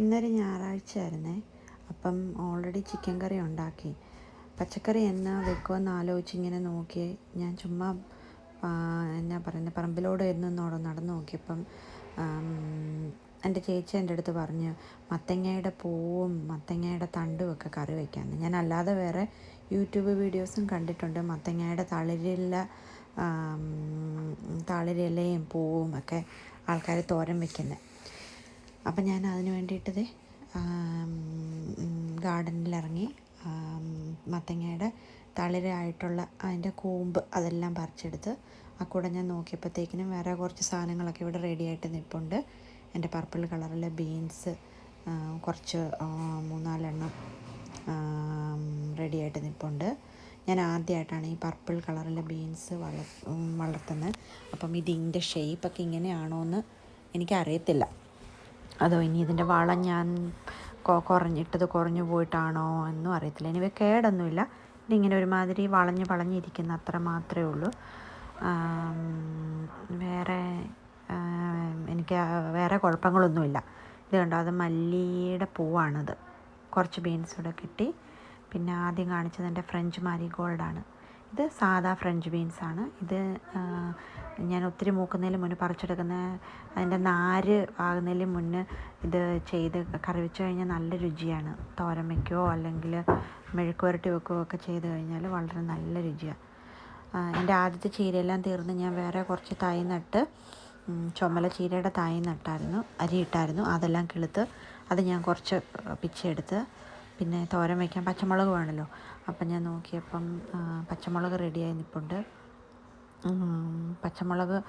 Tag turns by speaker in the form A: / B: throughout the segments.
A: ഇന്നൊരു ഞായറാഴ്ച ആയിരുന്നേ അപ്പം ഓൾറെഡി ചിക്കൻ കറി ഉണ്ടാക്കി. പച്ചക്കറി എന്നാ വെക്കുമെന്ന് ആലോചിച്ച് ഇങ്ങനെ നോക്കി. ഞാൻ ചുമ്മാ എന്നാ പറയുന്നത് പറമ്പിലൂടെ ഇരുന്നോടെ നടന്നു നോക്കിയപ്പം എന്റെ ചേച്ചി എന്റെ അടുത്ത് പറഞ്ഞു മത്തങ്ങയുടെ പൂവും മത്തങ്ങയുടെ തണ്ടും ഒക്കെ കറി വയ്ക്കാമെന്ന് ഞാൻ അല്ലാതെ വേറെ യൂട്യൂബ് വീഡിയോസും കണ്ടിട്ടുണ്ട്. മത്തങ്ങയുടെ തളിരില തളിരിലയും പൂവും ഒക്കെ ആൾക്കാർ തോരൻ വയ്ക്കുന്നത് അപ്പം ഞാൻ അതിന് വേണ്ടിയിട്ടത് ഗാർഡനിലിറങ്ങി മത്തങ്ങയുടെ തളിരായിട്ടുള്ള അതിന്റെ കൂമ്പ് അതെല്ലാം പറിച്ചെടുത്ത് ആ കൂടെ ഞാൻ നോക്കിയപ്പോഴത്തേക്കിനും വേറെ കുറച്ച് സാധനങ്ങളൊക്കെ ഇവിടെ റെഡി ആയിട്ട് നിൽപ്പുണ്ട് എന്റെ പർപ്പിൾ കളറിലെ ബീൻസ് കുറച്ച് മൂന്നാലെണ്ണം റെഡി ആയിട്ട് നിൽപ്പുണ്ട് ഞാൻ ആദ്യമായിട്ടാണ് ഈ പർപ്പിൾ കളറിലെ ബീൻസ് വളർ വളർത്തുന്നത്. അപ്പം ഇതിന്റെ ഷേപ്പൊക്കെ ഇങ്ങനെയാണോ എന്ന് എനിക്കറിയത്തില്ല. അതോ ഇനി ഇതിന്റെ വളം ഞാൻ കുറഞ്ഞിട്ടത് കുറഞ്ഞു പോയിട്ടാണോ എന്നും അറിയത്തില്ല. ഇനി കേടൊന്നുമില്ല. ഇതിങ്ങനെ ഒരുമാതിരി വളഞ്ഞ് വളഞ്ഞിരിക്കുന്ന അത്ര മാത്രമേ ഉള്ളൂ. വേറെ എനിക്ക് വേറെ കുഴപ്പങ്ങളൊന്നുമില്ല. ഇത് കണ്ടോ അത് മല്ലിയുടെ പൂവാണത്. കുറച്ച് ബീൻസ് കൂടെ കിട്ടി. പിന്നെ ആദ്യം കാണിച്ചത് എന്റെ ഫ്രഞ്ച് മാരിഗോൾഡാണ് ഇത് സാധാ ഫ്രഞ്ച് ബീൻസാണ്. ഇത് ഞാൻ ഒത്തിരി മൂക്കുന്നതിന് മുന്നേ പറിച്ചെടുക്കുന്ന അതിന്റെ നാര് ആകുന്നതിന് മുന്നേ ഇത് ചെയ്ത് കറി വെച്ച് കഴിഞ്ഞാൽ നല്ല രുചിയാണ്. തോരൻ വയ്ക്കുകയോ അല്ലെങ്കിൽ മെഴുക്ക് പുരട്ടി വെക്കുകയോ ഒക്കെ ചെയ്ത് കഴിഞ്ഞാൽ വളരെ നല്ല രുചിയാണ് എന്റെ ആദ്യത്തെ ചീരയെല്ലാം തീർന്ന് ഞാൻ വേറെ കുറച്ച് തൈ നട്ട് ചുമല ചീരയുടെ തൈ നട്ടായിരുന്നു അരി ഇട്ടായിരുന്നു. അതെല്ലാം കിളുത്ത് അത് ഞാൻ കുറച്ച് പിച്ചെടുത്ത് പിന്നെ തോരൻ വയ്ക്കാൻ പച്ചമുളക് വേണമല്ലോ. അപ്പം ഞാൻ നോക്കിയപ്പം പച്ചമുളക് റെഡിയായി നിൽപ്പുണ്ട് പച്ചമുളക്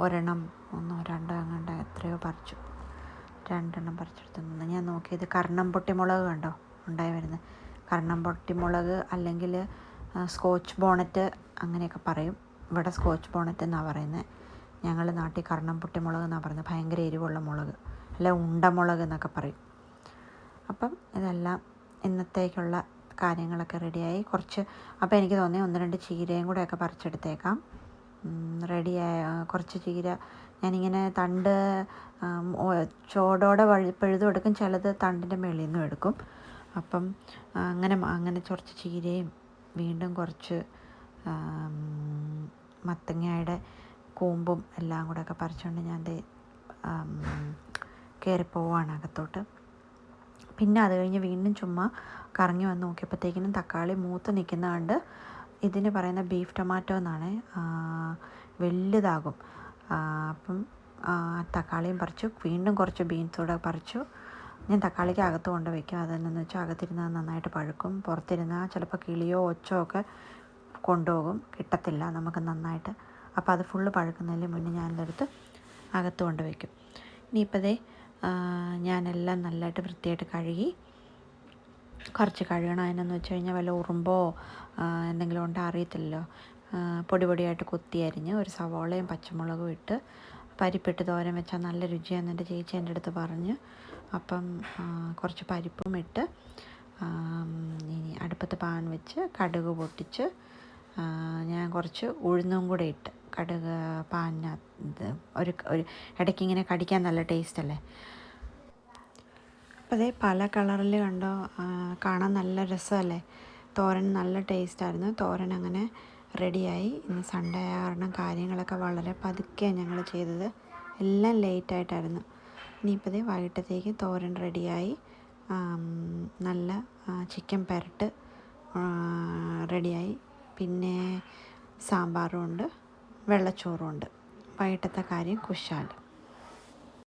A: ഒരെണ്ണം ഒന്നോ രണ്ടോ അങ്ങാണ്ട് എത്രയോ പറിച്ചു. രണ്ടെണ്ണം പറിച്ചെടുത്തു നിന്ന്. ഞാൻ നോക്കിയത് കർണം പൊട്ടിമുളക് കണ്ടോ? ഉണ്ടായി വരുന്നത്. കർണം പൊട്ടിമുളക് അല്ലെങ്കിൽ സ്കോച്ച് ബോണറ്റ് അങ്ങനെയൊക്കെ പറയും. ഇവിടെ സ്കോച്ച് ബോണറ്റ് എന്നാണ് പറയുന്നത്. ഞങ്ങൾ നാട്ടിൽ കർണം പൊട്ടിമുളക് എന്നാണ് പറയുന്നത്. ഭയങ്കര എരിവുള്ള മുളക്. അല്ല ഉണ്ടമുളക് എന്നൊക്കെ പറയും. അപ്പം ഇതെല്ലാം ഇന്നത്തേക്കുള്ള കാര്യങ്ങളൊക്കെ റെഡിയായി കുറച്ച് അപ്പോൾ എനിക്ക് തോന്നി ഒന്ന് രണ്ട് ചീരയും കൂടെയൊക്കെ പറിച്ചെടുത്തേക്കാം. റെഡിയായ കുറച്ച് ചീര. ഞാനിങ്ങനെ തണ്ട് ചോടോടെ വഴി എടുക്കും ചിലത് തണ്ടിന്റെ മേളിൽ നിന്നും എടുക്കും. അപ്പം അങ്ങനെ അങ്ങനെ കുറച്ച് ചീരയും വീണ്ടും കുറച്ച് മത്തങ്ങയുടെ കൂമ്പും എല്ലാം കൂടെ ഒക്കെ പറിച്ചുകൊണ്ട് ഞാൻ കയറി പോവാണ് അകത്തോട്ട്. പിന്നെ അത് കഴിഞ്ഞ് വീണ്ടും ചുമ്മാ കറങ്ങി വന്ന് നോക്കിയപ്പോഴത്തേക്കിനും തക്കാളി മൂത്ത് നിൽക്കുന്ന കണ്ട് ഇതിന് പറയുന്ന ബീഫ് ടൊമാറ്റോ എന്നാണ് വലുതാകും. അപ്പം തക്കാളിയും പറിച്ചു. വീണ്ടും കുറച്ച് ബീൻസ് കൂടെ പറിച്ചു. ഞാൻ തക്കാളിക്ക് അകത്ത് കൊണ്ട് വയ്ക്കും അതെന്നു വെച്ചാൽ അകത്തിരുന്നാൽ നന്നായിട്ട് പഴുക്കും. പുറത്തിരുന്നാൽ ചിലപ്പോൾ കിളിയോ ഒച്ചോ ഒക്കെ കൊണ്ടുപോകും. കിട്ടത്തില്ല നമുക്ക് നന്നായിട്ട്. അപ്പോൾ അത് ഫുള്ള് പഴുക്കുന്നതിന് മുന്നേ ഞാനിതെടുത്ത് അകത്ത് കൊണ്ട് വയ്ക്കും ഇനിയിപ്പോൾ ഞാനെല്ലാം നല്ലതായിട്ട് വൃത്തിയായിട്ട് കഴുകി കുറച്ച് കഴുകണം. അതിനെന്ന് വെച്ച് കഴിഞ്ഞാൽ വല്ല ഉറുമ്പോ എന്തെങ്കിലും ഉണ്ടോ അറിയത്തില്ലല്ലോ. പൊടി പൊടിയായിട്ട് കൊത്തി അരിഞ്ഞ് ഒരു സവോളയും പച്ചമുളകും ഇട്ട് പരിപ്പിട്ട് തോരൻ വെച്ചാൽ നല്ല രുചിയാണെന്ന് എന്റെ ചേച്ചി എന്റെ അടുത്ത് പറഞ്ഞ്. അപ്പം കുറച്ച് പരിപ്പും ഇട്ട് ഇനി അടുപ്പത്ത് പാൻ വെച്ച് കടുക് പൊട്ടിച്ച് ഞാൻ കുറച്ച് ഉഴുന്നും കൂടെ ഇട്ട് കടുക് പാനിനകത്ത് ഒരു ഇടയ്ക്ക് ഇങ്ങനെ കടിക്കാൻ നല്ല ടേസ്റ്റ് അല്ലേ? അപ്പോൾ അതേ പല കളറിൽ കണ്ടോ കാണാൻ നല്ല രസമല്ലേ? തോരൻ നല്ല ടേസ്റ്റായിരുന്നു തോരൻ അങ്ങനെ റെഡിയായി ഇന്ന് സൺഡേ കാരണം കാര്യങ്ങളൊക്കെ വളരെ പതുക്കെയാണ് ഞങ്ങൾ ചെയ്തത്. എല്ലാം ലേറ്റായിട്ടായിരുന്നു ഇനിയിപ്പോൾ ഇതേ വൈകിട്ടത്തേക്ക് തോരൻ റെഡിയായി നല്ല ചിക്കൻ പെരട്ട് റെഡിയായി പിന്നെ സാമ്പാറും ഉണ്ട് വെള്ളച്ചോറും ഉണ്ട്. വൈകിട്ടത്തെ കാര്യം കുശാൽ